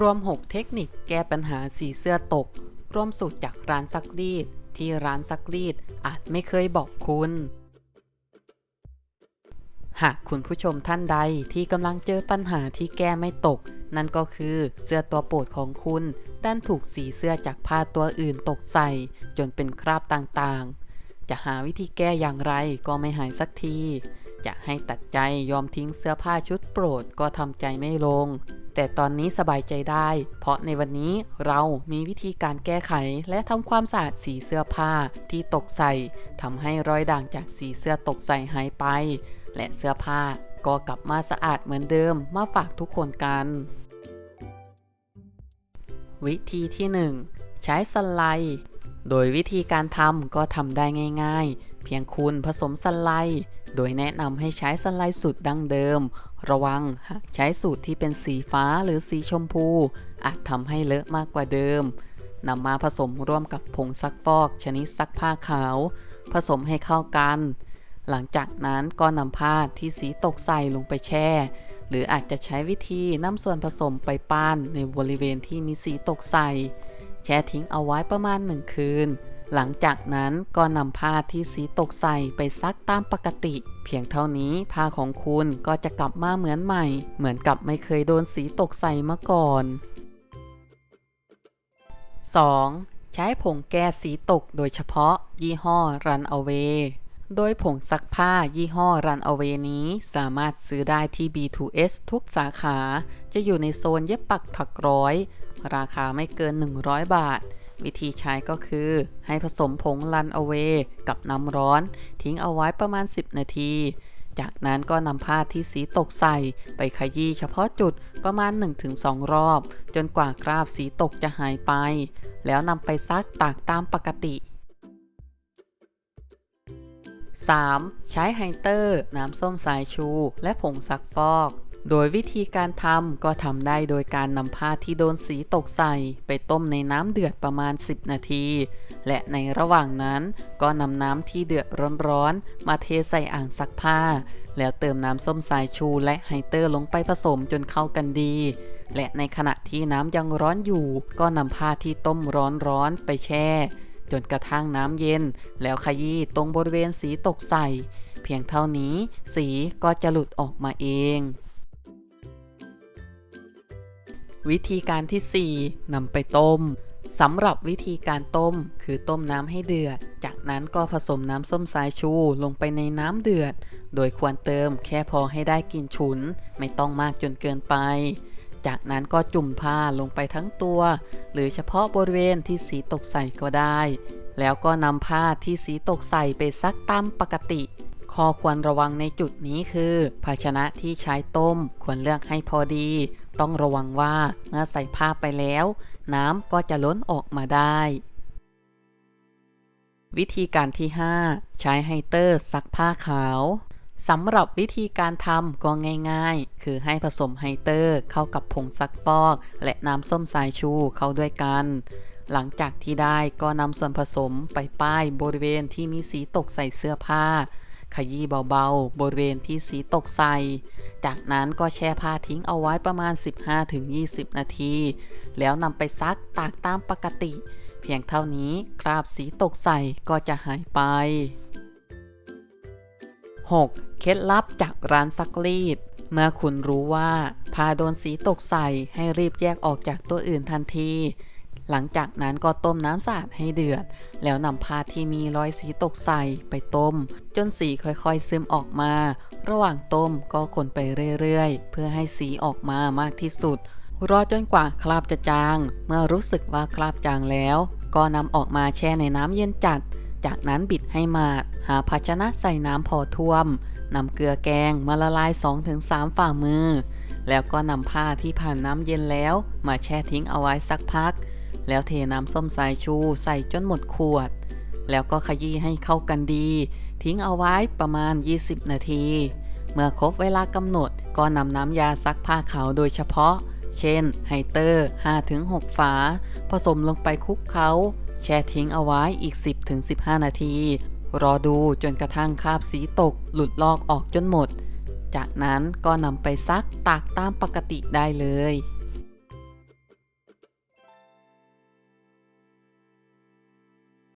รวม 6 เทคนิคแก้ปัญหาสีเสื้อตกรวมสูตรจากร้านซักรีด ที่ร้านซักรีดอาจไม่เคยบอกคุณ หากคุณผู้ชมท่านใดที่กำลังเจอปัญหาที่แก้ไม่ตก นั่นก็คือเสื้อตัวโปรดของคุณด้านถูกสีเสื้อจากผ้าตัวอื่นตกใส่ จนเป็นคราบต่างๆ จะหาวิธีแก้อย่างไรก็ไม่หายสักที จะให้ตัดใจยอมทิ้งเสื้อผ้าชุดโปรดก็ทำใจไม่ลง แต่ตอนนี้สบายใจได้ เพราะในวันนี้เรามีวิธีการแก้ไขและทำความสะอาดสีเสื้อผ้าที่ตกใส่ทำให้รอยด่างจากสีเสื้อตกใส่หายไป และเสื้อผ้าก็กลับมาสะอาดเหมือนเดิมมาฝากทุกคนกัน วิธีที่ 1 ใช้สไลด์โดยวิธีการทำก็ทำได้ง่าย ๆ เพียงคุณผสมสไลด์ โดยแนะนำให้ใช้สไลด์สูตรดั้งเดิม ระวังใช้สูตรที่เป็นสีฟ้าหรือสีชมพู อาจทำให้เลอะมากกว่าเดิมนำมาผสมร่วมกับผงซักฟอก ชนิดซักผ้าขาว ผสมให้เข้ากัน หลังจากนั้นก็นำผ้าที่สีตกใส่ลงไปแช่ หรืออาจจะใช้วิธีนำส่วนผสมไปป้านในบริเวณที่มีสีตกใส่ แช่ทิ้งเอาไว้ประมาณหนึ่งคืน หลังจากนั้นก็นำผ้าที่สีตกใส่ไปซักตามปกติ เพียงเท่านี้ผ้าของคุณก็จะกลับมาเหมือนใหม่ เหมือนกับไม่เคยโดนสีตกใส่มาก่อน 2. ใช้ผงแก้สีตกโดยเฉพาะ ยี่ห้อ Run Away โดยผงซักผ้ายี่ห้อ Run Away นี้สามารถซื้อได้ที่ B2S ทุกสาขา จะอยู่ในโซนเย็บปักถักร้อย ราคาไม่เกิน 100 บาท วิธีใช้ก็คือ ให้ผสมผง Run Away กับน้ำร้อน ทิ้งเอาไว้ประมาณ 10 นาที จากนั้นก็นำผ้าที่สีตกใส่ ไปขยี้เฉพาะจุดประมาณ 1-2 รอบ จนกว่าคราบสีตกจะหายไป แล้วนำไปซักตากตามปกติ 3. ใช้ไฮเตอร์ น้ำส้มสายชู และผงซักฟอก โดยวิธีการทำก็ทำได้โดยการนำผ้าที่โดนสีตกใส่ ไปต้มในน้ำเดือดประมาณ 10 นาที และในระหว่างนั้นก็นำน้ำที่เดือดร้อนๆ มาเทใส่อ่างซักผ้า แล้วเติมน้ำส้มสายชูและไฮเตอร์ลงไปผสมจนเข้ากันดี และในขณะที่น้ำยังร้อนอยู่ ก็นำผ้าที่ต้มร้อนๆไปแช่ จนกระทั่งน้ำเย็น แล้วขยี้ตรงบริเวณสีตกใส่ เพียงเท่านี้สีก็จะหลุดออกมาเอง วิธีการที่ 4นำไปต้มสำหรับวิธีการต้มคือต้มน้ำให้เดือด จากนั้นก็ผสมน้ำส้มสายชูลงไปในน้ำเดือด โดยควรเติมแค่พอให้ได้กลิ่นฉุน ไม่ต้องมากจนเกินไป จากนั้นก็จุ่มผ้าลงไปทั้งตัว หรือเฉพาะบริเวณที่สีตกใส่ก็ได้ แล้วก็นำผ้าที่สีตกใส่ไปซักตามปกติข้อควรระวังในจุดนี้คือ ภาชนะที่ใช้ต้มควรเลือกให้พอดี ต้องระวังว่าเมื่อใส่ผ้าไปแล้ว น้ำก็จะล้นออกมาได้ วิธีการที่ 5 ใช้ไฮเตอร์ซักผ้าขาวสำหรับวิธีการทำก็ง่ายๆ คือให้ผสมไฮเตอร์เข้ากับผงซักฟอก และน้ำส้มสายชูเข้าด้วยกัน หลังจากที่ได้ก็นำส่วนผสมไปป้ายบริเวณที่มีสีตกใส่เสื้อผ้า ขยี้เบาๆ บริเวณที่สีตกใส จากนั้นก็แช่ผ้าทิ้งเอาไว้ประมาณ 15-20 นาที แล้วนำไปซักตากตามปกติ เพียงเท่านี้คราบสีตกใส่ก็จะหายไป 6. เคล็ดลับจากร้านซักรีด เมื่อคุณรู้ว่าผ้าโดนสีตกใส่ให้รีบแยกออกจากตัวอื่นทันที หลังจากนั้นก็ต้มน้ำสะอาดให้เดือด แล้วนำผ้าที่มีรอยสีตกใส่ไปต้ม จนสีค่อยๆซึมออกมา ระหว่างต้มก็คนไปเรื่อยๆ เพื่อให้สีออกมามากที่สุด รอจนกว่าคราบจะจาง เมื่อรู้สึกว่าคราบจางแล้ว ก็นำออกมาแช่ในน้ำเย็นจัด จากนั้นบิดให้มาด หาภาชนะใส่น้ำพอท่วมนำเกลือแกงมาละลาย 2-3 ฝ่ามือ แล้วก็นำผ้าที่ผ่านน้ำเย็นแล้ว มาแช่ทิ้งเอาไว้สักพัก แล้วเทน้ำส้มสายชูใส่จนหมดขวด แล้วก็ขยี้ให้เข้ากันดี ทิ้งเอาไว้ประมาณ 20 นาที เมื่อครบเวลากำหนดก็นำน้ำยาซักผ้าขาวโดยเฉพาะ เช่น ไฮเตอร์ 5-6 ฝา ผสมลงไปคลุกเคล้าแช่ทิ้งเอาไว้อีก 10-15 นาที รอดูจนกระทั่งคราบสีตกหลุดลอกออกจนหมด จากนั้นก็นำไปซักตากตามปกติได้เลย